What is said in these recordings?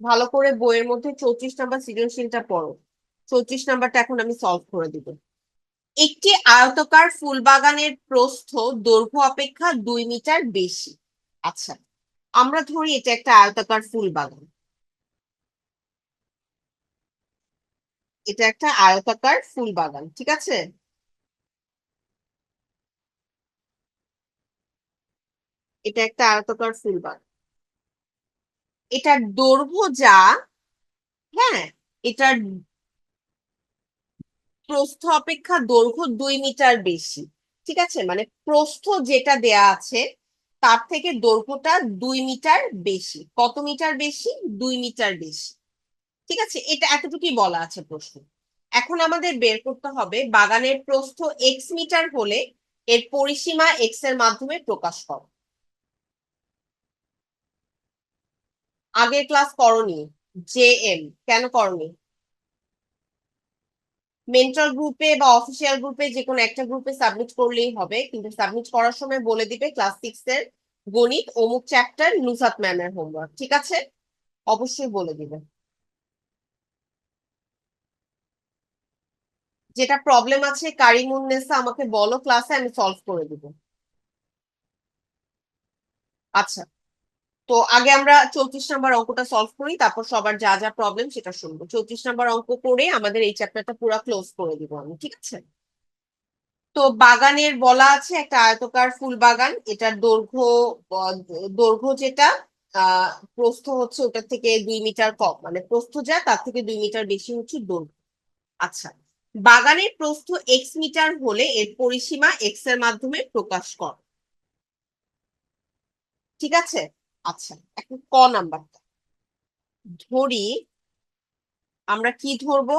ভালো করে বইয়ের মধ্যে চৌত্রিশ নাম্বার সৃজনশীলটা পড়ো। চৌত্রিশ নাম্বারটা এখন আমি সলভ করে দিব। একটি আয়তকার ফুল বাগানের প্রস্থ দৈর্ঘ্য অপেক্ষা দুই মিটার বেশি। আচ্ছা আমরা ধরি এটা একটা আয়তাকার ফুল বাগান এটা একটা আয়তাকার ফুল বাগান ঠিক আছে? এটা একটা আয়তাকার ফুল বাগান এটার দৈর্ঘ্য যা হ্যাঁ এটার প্রস্থ অপেক্ষা দৈর্ঘ্য দুই মিটার বেশি, ঠিক আছে? মানে প্রস্থ যেটা দেয়া আছে, তার থেকে দৈর্ঘ্যটা দুই মিটার বেশি। কত মিটার বেশি? দুই মিটার বেশি, ঠিক আছে? এটা এতটুকুই বলা আছে প্রশ্ন। এখন আমাদের বের করতে হবে বাগানের প্রস্থ এক্স মিটার হলে এর পরিসীমা এক্সের মাধ্যমে প্রকাশ করো। আগের ক্লাস করনি জে এম কেন করনি? মেন্টর গ্রুপে বা অফিসিয়াল গ্রুপে যে কোনো একটা গ্রুপে সাবমিট করলেই হবে, কিন্তু সাবমিট করার সময় বলে দিবে ক্লাস সিক্স এর গণিত, অমুক চ্যাপ্টার নুসাত ম্যামের হোমওয়ার্ক ঠিক আছে? অবশ্যই বলে দিবে। যেটা প্রবলেম আছে কারিমুন্নেসা আমাকে বলো ক্লাসে আমি সলভ করে দিব। আচ্ছা। তো আগে আমরা চৌত্রিশ নাম্বার অঙ্কটা সলভ করি, তারপর সবার যা যা প্রবলেম সেটা শুনব। চৌত্রিশ নাম্বার অঙ্ক করে আমাদের এই চ্যাপ্টারটা পুরো ক্লোজ করে দিব আমি, ঠিক আছে? তো বাগানের বলা আছে, একটা আয়তকার ফুল বাগান, এটার দৈর্ঘ্য দৈর্ঘ্য যেটা প্রস্থ হচ্ছে ওটার থেকে দুই মিটার কম মানে প্রস্থ যা, তার থেকে দুই মিটার বেশি হচ্ছে দৈর্ঘ্য। আচ্ছা বাগানের প্রস্থ এক্স মিটার হলে এর পরিসীমা এক্সের মাধ্যমে প্রকাশ কর। ঠিক আছে? আচ্ছা এখন ক নাম্বারটা? ধরি, আমরা কি ধরবো?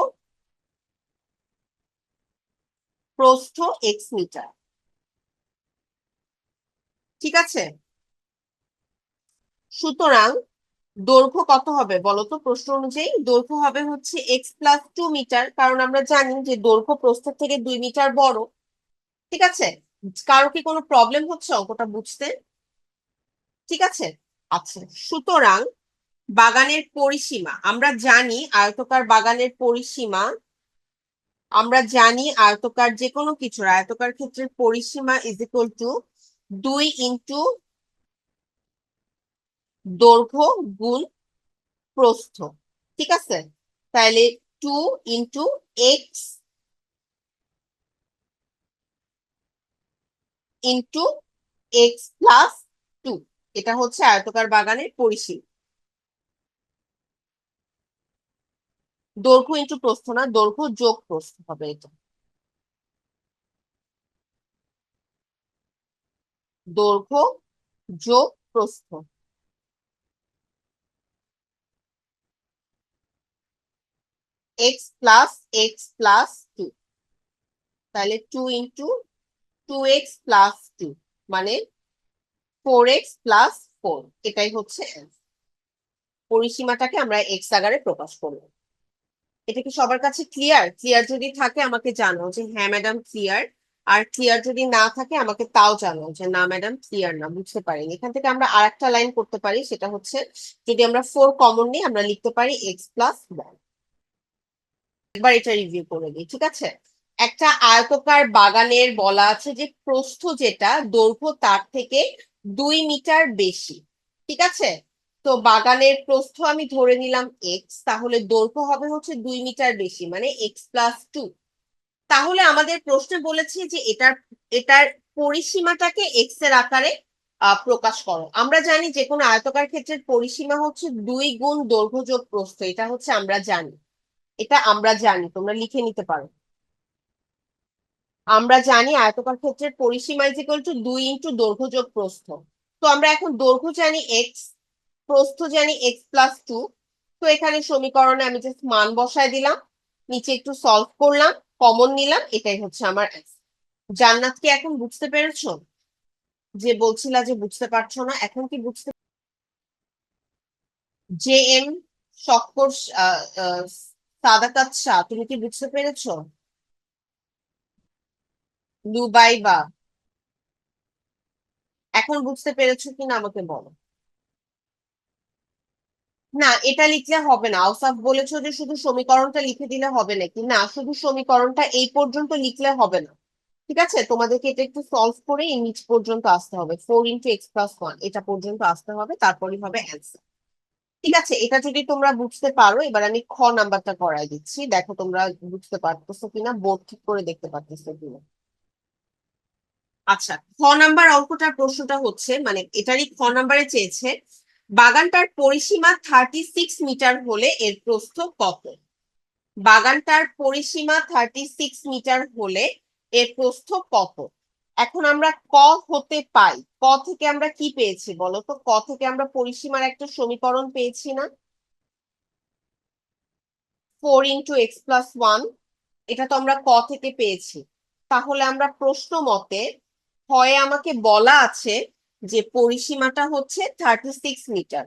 প্রস্থ এক্স মিটার। ঠিক আছে? সুতরাং দৈর্ঘ্য কত হবে বলতো প্রশ্ন অনুযায়ী দৈর্ঘ্য হবে হচ্ছে এক্স প্লাস টু মিটার কারণ আমরা জানি যে দৈর্ঘ্য প্রস্থের থেকে দুই মিটার বড়। ঠিক আছে? কারও কি কোনো প্রবলেম হচ্ছে অঙ্কটা বুঝতে? ঠিক আছে? আচ্ছা সুতরাং বাগানের পরিসীমা, আমরা জানি আয়তকার বাগানের পরিসীমা, আমরা জানি আয়তকার যে কোনো কিছুর, আয়তকার ক্ষেত্রের পরিসীমা ইজ ইকুয়াল টু দুই ইন্টু দৈর্ঘ্য গুণ প্রস্থ, ঠিক আছে? তাহলে two into x into x plus two এটা হচ্ছে আয়তকার বাগানের পরিসীমা। দৈর্ঘ্য ইন্টু প্রস্থ না, দৈর্ঘ্য যোগ প্রস্থ হবে এটা। দৈর্ঘ্য যোগ প্রস্থ। X plus x plus two তাহলে two into two x plus two মানে ফোর এক্স প্লাস ফোর এটাই হচ্ছে পরিসীমাটাকে আমরা এক্স আকারে প্রকাশ করব। এটা কি সবার কাছে ক্লিয়ার ক্লিয়ার যদি থাকে আমাকে জানো যে হ্যাঁ ম্যাডাম ক্লিয়ার আর ক্লিয়ার যদি না থাকে আমাকে তাও জানো যে না ম্যাডাম ক্লিয়ার না, বুঝতে পারিনি। এখান থেকে আমরা আর একটা লাইন করতে পারি, সেটা হচ্ছে যদি আমরা ফোর কমন নিই, আমরা লিখতে পারি এক্স প্লাস ওয়ান একবার এটা রিভিউ করে দিই ঠিক আছে? একটা আয়তকার বাগানের বলা আছে যে প্রস্থ যেটা, দৈর্ঘ্য তার থেকে দুই মিটার বেশি, ঠিক আছে? তো বাগানের প্রস্থ আমি ধরে নিলাম এক্স তাহলে দৈর্ঘ্য হবে হচ্ছে দুই মিটার বেশি মানে এক্স প্লাস টু তাহলে আমাদের প্রশ্নে বলেছে যে এটার এটার পরিসীমাটাকে এক্সের আকারে প্রকাশ করো। আমরা জানি যে কোনো আয়তকার ক্ষেত্রের পরিসীমা হচ্ছে দুই গুণ দৈর্ঘ্য যোগ প্রস্থ, এটা হচ্ছে আমরা জানি। এটা আমরা জানি, তোমরা লিখে নিতে পারো। আমরা জানি আয়তকার ক্ষেত্রের পরিসীমা ইজ ইকুয়াল টু দুই ইন্টু দৈর্ঘ্য যোগ প্রস্থ। তো আমরা এখন দৈর্ঘ্য জানি এক্স প্রস্থ জানি এক্স প্লাস টু তো এখানে সমীকরণে আমি জাস্ট মান বসায় দিলাম, নিচে একটু সলভ করলাম কমন নিলাম, এটাই হচ্ছে আমার জান্নাত কি এখন বুঝতে পেরেছ? যে বলছিলা যে বুঝতে পারছ না, এখন কি বুঝতে জে এম শক্কর সাদাকাত শাহ, তুমি কি বুঝতে পেরেছ? লুবাইবা। এখন বুঝতে পেরেছ কিনা আমাকে বলো। না, এটা লিখলে হবে না। আউসাফ বলেছ যে শুধু সমীকরণটা লিখে দিলে হবে নাকি? না, শুধু সমীকরণটা এই পর্যন্ত লিখলে হবে না। ঠিক আছে? তোমাদেরকে এটা একটু সলভ করে এই নিচ পর্যন্ত আসতে হবে। Four into x plus one এটা পর্যন্ত আসতে হবে, তারপরই হবে অ্যান্সার ঠিক আছে? এটা যদি তোমরা বুঝতে পারো, এবার আমি খ নাম্বারটা করাই দিচ্ছি। দেখো তোমরা বুঝতে পারতেছো কিনা, বোর্ড ঠিক করে দেখতে পারতেছো কিনা। আচ্ছা খ নাম্বার অঙ্কটার প্রশ্নটা হচ্ছে মানে এটারই খ নাম্বারে চেয়েছে, বাগানটার পরিসীমা থার্টি সিক্স মিটার হলে এর প্রস্থ কত? বাগানটার পরিসীমা থার্টি সিক্স মিটার হলে এর প্রস্থ কত? এখন আমরা ক হতে পাই, ক থেকে আমরা কি পেয়েছি বলো তো? ক থেকে আমরা পরিসীমার একটা সমীকরণ পেয়েছি না? Four into x plus one এটা তো আমরা ক থেকে পেয়েছি। তাহলে আমরা প্রশ্ন মতে হয় আমাকে বলা আছে যে পরিসীমাটা হচ্ছে থার্টি সিক্স মিটার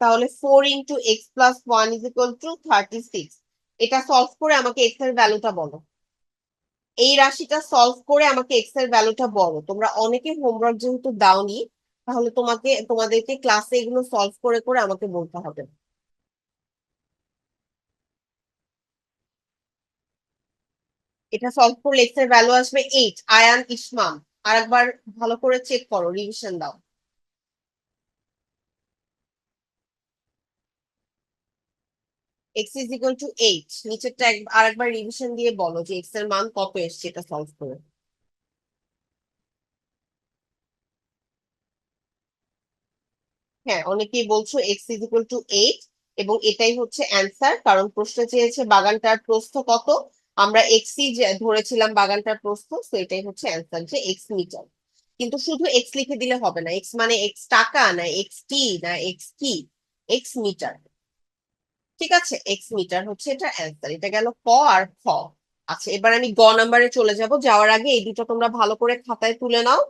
তাহলে four into x plus one is equal to thirty six এটা সলভ করে আমাকে এক্সের ভ্যালুটা বলো। এই রাশিটা সলভ করে আমাকে এক্সের ভ্যালুটা বলো। তোমরা অনেকে হোমওয়ার্ক যেহেতু দাওনি, তাহলে তোমাকে, তোমাদেরকে ক্লাসে এগুলো সলভ করে করে আমাকে বলতে হবে। এটা সলভ করলে এক্সের ভ্যালু আসবে এইট আয়ান ইসমাম আর একবার ভালো করে চেক করো রিভিশন দাও। X is equal to eight নিচেরটা আর একবার রিভিশন দিয়ে বলো যে এক্সের মান কত এসছে এটা সলভ করে। হ্যাঁ অনেকেই বলছো x is equal to eight এবং এটাই হচ্ছে অ্যান্সার কারণ প্রশ্ন চেয়েছে বাগানটার প্রস্থ কত? আমরা এক্সই ধরেছিলাম বাগানটার প্রস্থ তো এটাই হচ্ছে অ্যান্সার যে এক্স মিটার কিন্তু শুধু এক্স লিখে দিলে হবে না এক্স মানে এক্স টাকা না এক্স টি না এক্স কি এক্স মিটার ঠিক আছে? এক্স মিটার হচ্ছে এটা অ্যান্সার এটা গেল ক আর খ। আচ্ছা এবার আমি গ নাম্বারে চলে যাব, যাওয়ার আগে এই দুটো তোমরা ভালো করে খাতায় তুলে নাও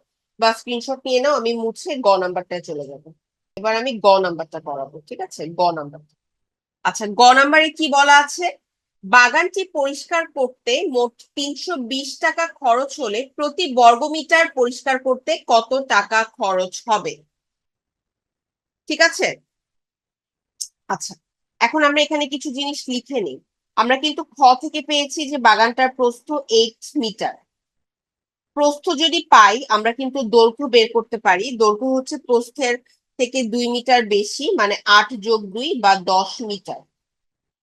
বা স্ক্রিনশট নিয়ে নাও, আমি মুছে গ নাম্বারটায় চলে যাব। এবার আমি গ নাম্বারটা করাবো, ঠিক আছে? গ নাম্বারটা আচ্ছা গ নাম্বারে কি বলা আছে? বাগানটি পরিষ্কার করতে মোট তিনশো বিশ টাকা খরচ হলে প্রতি বর্গমিটার পরিষ্কার করতে কত টাকা খরচ হবে? ঠিক আছে? আচ্ছা এখন আমরা এখানে কিছু জিনিস লিখে নিই। আমরা কিন্তু খ থেকে পেয়েছি যে বাগানটার প্রস্থ এইট মিটার প্রস্থ যদি পাই, আমরা কিন্তু দৈর্ঘ্য বের করতে পারি। দৈর্ঘ্য হচ্ছে প্রস্থের থেকে দুই মিটার বেশি মানে আট যোগ দুই বা দশ মিটার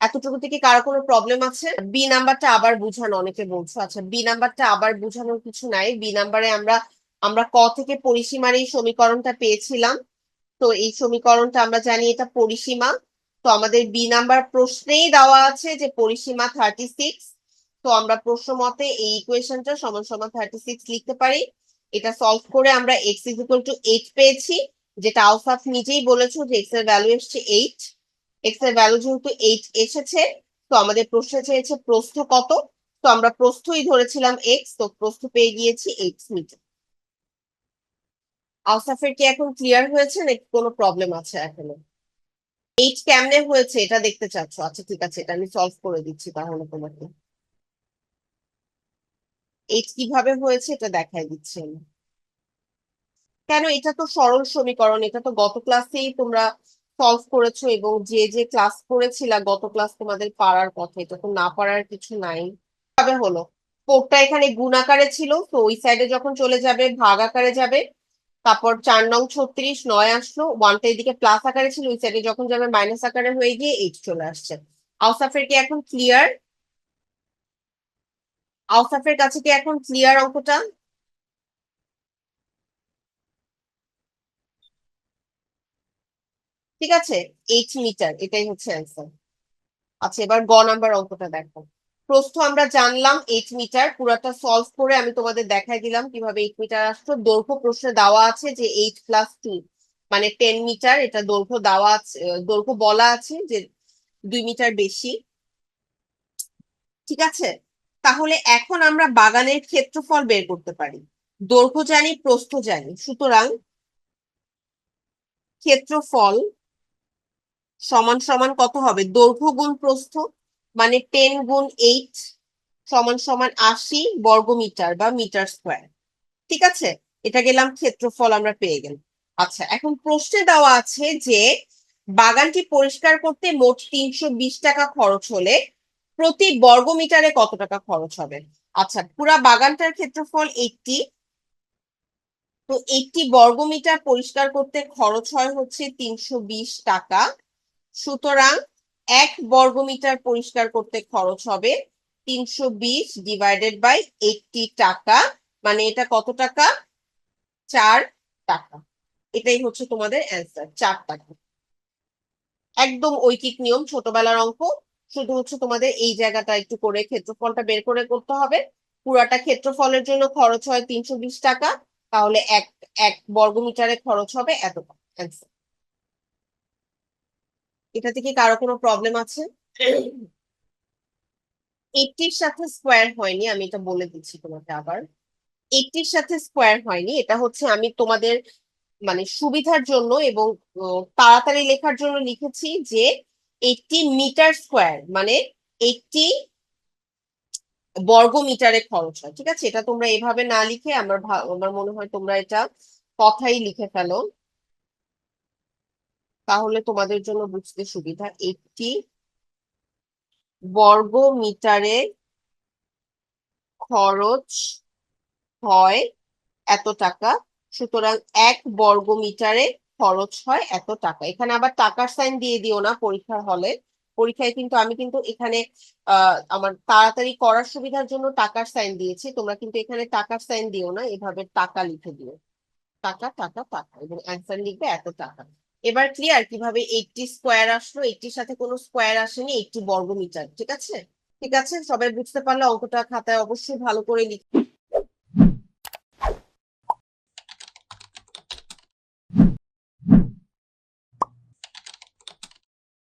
এতটুকু থেকে কারও কোনো প্রবলেম আছে? বি নাম্বারটা আবার বুঝানো, অনেকে বলছো আচ্ছা বি নাম্বারটা আবার বুঝানোর কিছু নাই। বি নাম্বারে আমরা আমরা ক থেকে পরিসীমার এই সমীকরণটা পেয়েছিলাম। তো এই সমীকরণটা আমরা জানি এটা পরিসীমা। তো আমাদের বি নাম্বার প্রশ্নেই দেওয়া আছে যে পরিসীমা থার্টি সিক্স তো আমরা প্রশ্ন মতে এই ইকুয়েশনটা সমান সমান থার্টি সিক্স লিখতে পারি। এটা সলভ করে আমরা x is equal to eight পেয়েছি। যেটা আউসাফ নিজেই বলেছ যে এক্সের ভ্যালু এসছে এইট এক্সের ভ্যালু যেহেতু এইট এসেছে, তো আমাদের প্রশ্ন চেয়েছে প্রস্থ কত? তো আমরা প্রস্থই ধরেছিলাম এক্স তো প্রস্থ পেয়ে গিয়েছি এক্স মিটার আউসাফের কি এখন ক্লিয়ার হয়েছে নাকি কোনো প্রবলেম আছে এখনও? এইট কেমনে হয়েছে এটা দেখতে চাচ্ছ? আচ্ছা ঠিক আছে, এটা আমি সলভ করে দিচ্ছি তাহলে তোমাকে। এইট কীভাবে হয়েছে এটা দেখাই দিচ্ছি আমি। কেন এটা তো সরল সমীকরণ, এটা তো গত ক্লাসেই তোমরা সলভ করেছ এবং যে যে ক্লাস করেছিলা, গত ক্লাস তোমাদের পারার পথে এটা তো না পারার কিছু নাই। তবে হলো ফোরটা এখানে গুণ আকারে ছিল, তো ওই সাইডে যখন চলে যাবে, ভাগ আকারে যাবে, তারপর চার নং ছত্রিশ, নয় আসলো ওয়ানটা এদিকে প্লাস আকারে ছিল, ওই সাইডে যখন যাবে মাইনাস আকারে হয়ে গিয়ে এইট চলে আসছে। আউসাফের কি এখন ক্লিয়ার আউসাফের কাছে কি এখন ক্লিয়ার অঙ্কটা? ঠিক আছে? এইট মিটার এটাই হচ্ছে অ্যান্সার আচ্ছা এবার গ নাম্বার অঙ্কটা দেখো। প্রস্থ আমরা জানলাম এইট মিটার পুরোটা সলভ করে আমি তোমাদের দেখাই দিলাম কীভাবে এইট মিটার আসলো। দৈর্ঘ্য প্রশ্নে দেওয়া আছে যে এইট প্লাস টু মানে টেন মিটার এটা দৈর্ঘ্য দেওয়া আছে দৈর্ঘ্য বলা আছে যে দুই মিটার বেশি। ঠিক আছে? তাহলে এখন আমরা বাগানের ক্ষেত্রফল বের করতে পারি। দৈর্ঘ্য জানি, প্রস্থ জানি। সুতরাং ক্ষেত্রফল সমান সমান কত হবে? দৈর্ঘ্য গুণ প্রস্থ মানে টেন গুণ এইট সমান সমান আশি বর্গমিটার বা মিটার স্কোয়ার। ঠিক আছে? এটা গেলাম ক্ষেত্রফল আমরা পেয়ে গেলাম। আচ্ছা এখন প্রশ্নে দেওয়া আছে যে বাগানটি পরিষ্কার করতে মোট তিনশো বিশ টাকা খরচ হলে প্রতি বর্গ মিটারে কত টাকা খরচ হবে? আচ্ছা পুরা বাগানটার ক্ষেত্রফল এইটটি তো এইটটি বর্গ মিটার পরিষ্কার করতে খরচ হয় হচ্ছে তিনশো বিশ টাকা। সুতরাং এক বর্গ মিটার পরিষ্কার করতে খরচ হবে তিনশো বিশ ডিভাইডেড বাই এইটটি টাকা। মানে এটা কত টাকা? চার টাকা। এটাই হচ্ছে তোমাদের অ্যান্সার চার টাকা। একদম ঐকিক নিয়ম, ছোটবেলার অঙ্ক। শুধু হচ্ছে তোমাদের এই জায়গাটা একটু করে ক্ষেত্রফলটা বের করে করতে হবে। পুরাটা ক্ষেত্রফলের জন্য খরচ হয় তিনশো বিশ টাকা। তাহলে এক এক বর্গমিটারে খরচ হবে এত অ্যান্সার এটা থেকে কারও কোনো প্রবলেম আছে? এইটির সাথে স্কোয়ার হয়নি, আমি এটা বলে দিচ্ছি তোমাকে আবার। এইটির সাথে স্কোয়ার হয়নি, এটা হচ্ছে আমি তোমাদের মানে সুবিধার জন্য এবং তাড়াতাড়ি লেখার জন্য লিখেছি যে এইটটি মিটার স্কোয়ার মানে এইটটি বর্গ মিটারে খরচ হয়, ঠিক আছে? এটা তোমরা এভাবে না লিখে, আমার আমার মনে হয় তোমরা এটা কথাই লিখে ফেলো। তাহলে তোমাদের জন্য বুঝতে সুবিধা, একটি বর্গ মিটারে খরচ হয় এত টাকা, সুতরাং এক বর্গ মিটারে খরচ হয় এত টাকা। এখানে আবার টাকার সাইন দিয়ে দিও না পরীক্ষার হলে। পরীক্ষায় কিন্তু আমি কিন্তু এখানে আহ আমার তাড়াতাড়ি করার সুবিধার জন্য টাকার সাইন দিয়েছি। তোমরা কিন্তু এখানে টাকার সাইন দিও না, এভাবে টাকা লিখে দিও। টাকা টাকা টাকা। এবং অ্যান্সার লিখবে এত টাকা। এবার ক্লিয়ার কীভাবে এইটটি স্কোয়ার আসলো এইটটির সাথে কোনো স্কোয়ার আসেনি এইটটি বর্গমিটার, ঠিক আছে? ঠিক আছে? সবাই বুঝতে পারলে অঙ্কটা খাতায় অবশ্যই ভালো করে লিখ